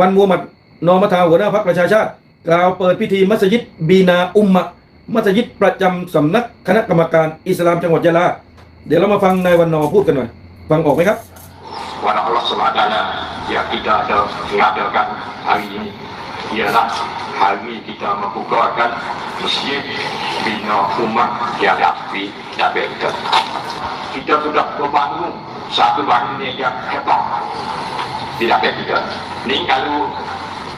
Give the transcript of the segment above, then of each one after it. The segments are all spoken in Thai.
วันมูฮัมหมัดนอมัทาหัวหน้าพรรคประชาชาติ กล่าวเปิดพิธีมัสยิดบีนาอุมมะ มัสยิดประจำสำนักคณะกรรมการอิสลามจังหวัดยะลา เดี๋ยวเรามาฟังนายวันนอพูดกันหน่อย ฟังออกไหมครับวันอัลลอฮฺสุลตานะ yang kita ada mengadakan hari ini ialah hari kita membukakan masjid bina umat yang di Tabeka. Kita sudah membangun satu bangunan yang di Nabi kita. Ini kalau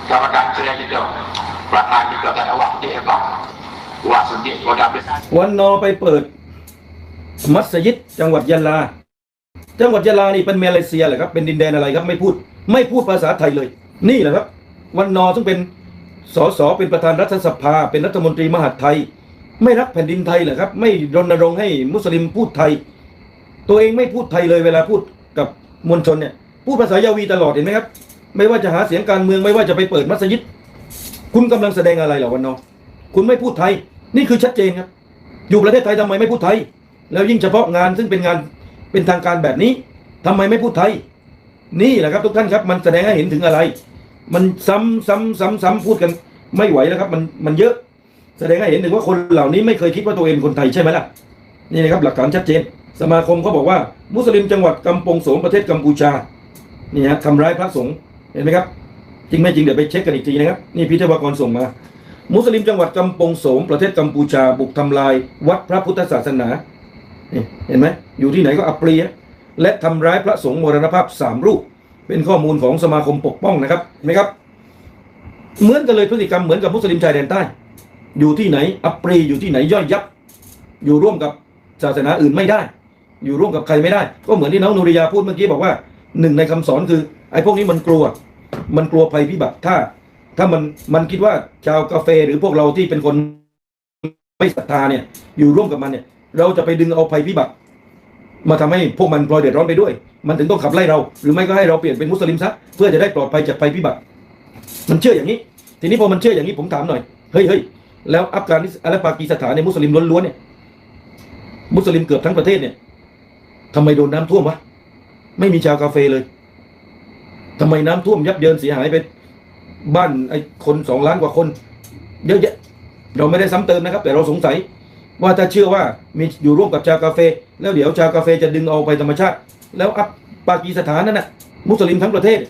kawakan saya kita, belakang kita tak ada waktu hebat. Buat sendiri kau dah besar. วันนอไปเปิด มัสยิดจังหวัดยะลา จังหวัดยะลานี่เป็นมาเลเซียเหรอครับเป็นดินแดนอะไรครับไม่พูด ไม่พูดภาษาไทยเลย นี่แหละครับ วันนอซึ่งเป็นสสเป็นประธานรัฐสภา เป็นรัฐมนตรีมหาดไทย ไม่รักแผ่นดินไทยเหรอครับ ไม่รณรงค์ให้มุสลิมพูดไทย ตัวเองไม่พูดไทยเลยเวลาพูดกับมวลชนเนี่ย พูดภาษายาวีตลอดเห็นไหมครับ ไม่ว่าจะหาเสียงการเมืองไม่ว่าจะไปเปิดมัสยิด คุณกำลังแสดงอะไรเหรอวันนอคุณไม่พูดไทย นี่คือชัดเจนครับ อยู่ประเทศไทยทำไมไม่พูดไทย แล้วยิ่งเฉพาะงานซึ่งเป็นงานเป็นทางการแบบนี้ทำไมไม่พูดไทย นี่แหละครับทุกท่านครับ มันแสดงให้เห็นถึงอะไร มันซ้ำซ้ำซ้ำซ้ำพูดกันไม่ไหวแล้วครับมันมันเยอะ แสดงให้เห็นถึงว่าคนเหล่านี้ไม่เคยคิดว่าตัวเองคนไทยใช่ไหมล่ะนี่นะครับหลักฐานชัดเจน สมาคมเขาบอกว่า มุสลิมจังหวัดกำปงโสมประเทศกัมพูชา นี่ฮะทำร้ายพระสงฆ์เห็นไหมครับ จริงไม่จริงเดี๋ยวไปเช็คกันอีกทีนะครับ นี่พิทวากรส่งมา มุสลิมจังหวัดกำปงโสมประเทศกัมพูชาบุกทำลาย วัดพระพุทธศาสนาเห็นไหมอยู่ที่ไหนก็อัปรียและทำร้ายพระสงฆ์มรณภาพสามรูป เป็นข้อมูลของสมาคมปกป้องนะครับเห็นไหมครับ เหมือนกันเลยพฤติกรรมเหมือนกับมุสลิมชายแดนใต้ อยู่ที่ไหนอัปรีอยู่ที่ไหนย่อยยับ อยู่ร่วมกับศาสนาอื่นไม่ได้ อยู่ร่วมกับใครไม่ได้ ก็เหมือนที่น้องนูริยาพูดเมื่อกี้บอกว่า หนึ่งในคำสอนคือ ไอ้พวกนี้มันกลัว มันกลัวภัยพิบัติถ้า ถ้ามันมันคิดว่าชาวกาเฟหรือพวกเราที่เป็นคนไม่ศรัทธาเนี่ย อยู่ร่วมกับมันเนี่ย เราจะไปดึงเอาภัยพิบัติมาทำให้พวกมันพลอยเดือดร้อนไปด้วย มันถึงต้องขับไล่เรา หรือไม่ก็ให้เราเปลี่ยนเป็นมุสลิมซะเพื่อจะได้ปลอดภัยจากภัยพิบัติ มันเชื่ออย่างนี้ ทีนี้พอมันเชื่ออย่างนี้ผมถามหน่อยเฮ้ยเฮ้ยแล้วอัฟกานิสถานและปากีสถานในมุสลิมล้วนๆเนี่ย มุสลิมเกือบทั้งประเทศเนี่ยทำไมโดนน้ำท่วมวะ ไม่มีชาวกาเฟเลยทำไมน้ำท่วมยับเยินเสียหายไปบ้านไอ้คนสองล้านกว่าคนเยอะแยะเราไม่ได้ซ้ำเติมนะครับ แต่เราสงสัย ว่าถ้าเชื่อว่ามีอยู่ร่วมกับชาวกาเฟ แล้วเดี๋ยวชาวกาเฟจะดึงเอาไปธรรมชาติ แล้วอัพปากีสถานนั่นน่ะ มุสลิมทั้งประเทศ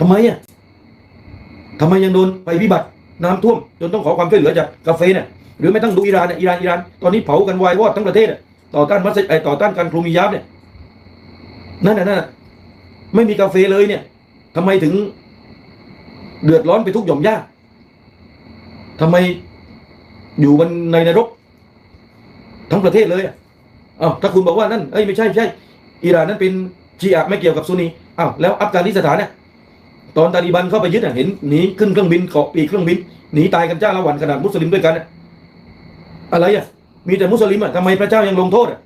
ทำไมอะทำไมยังโดนไปพิบัติน้ำท่วม จนต้องขอความช่วยเหลือจากกาเฟเนี่ยหรือไม่ต้องดูอิหร่านเนี่ยอิหร่านอิหร่านตอนนี้เผากันวายวอดทั้งประเทศต่อต้านมัสยิดต่อต้านการคลุมิยาบเนี่ย นั่นน่ะนั่นไม่มีกาเฟเลยเนี่ยทำไมถึง เดือดร้อนไปทุกหย่อมย่าทำไมอยู่บนในนรก ทั้งประเทศเลยอะอ้าวถ้าคุณบอกว่านั่นเอ้ยไม่ใช่ใช่อิหร่านนั้นเป็นชีอะไม่เกี่ยวกับซุนีอ้าวแล้วอัฟกานิสถานเนี่ยตอนตาลีบันเข้าไปยึดเห็นหนีขึ้นเครื่องบินเกาะปีกเครื่องบินหนีตายกันจ้าละวันขนาดมุสลิมด้วยกัน อะไรอะมีแต่มุสลิมอะทำไมพระเจ้ายังลงโทษอะ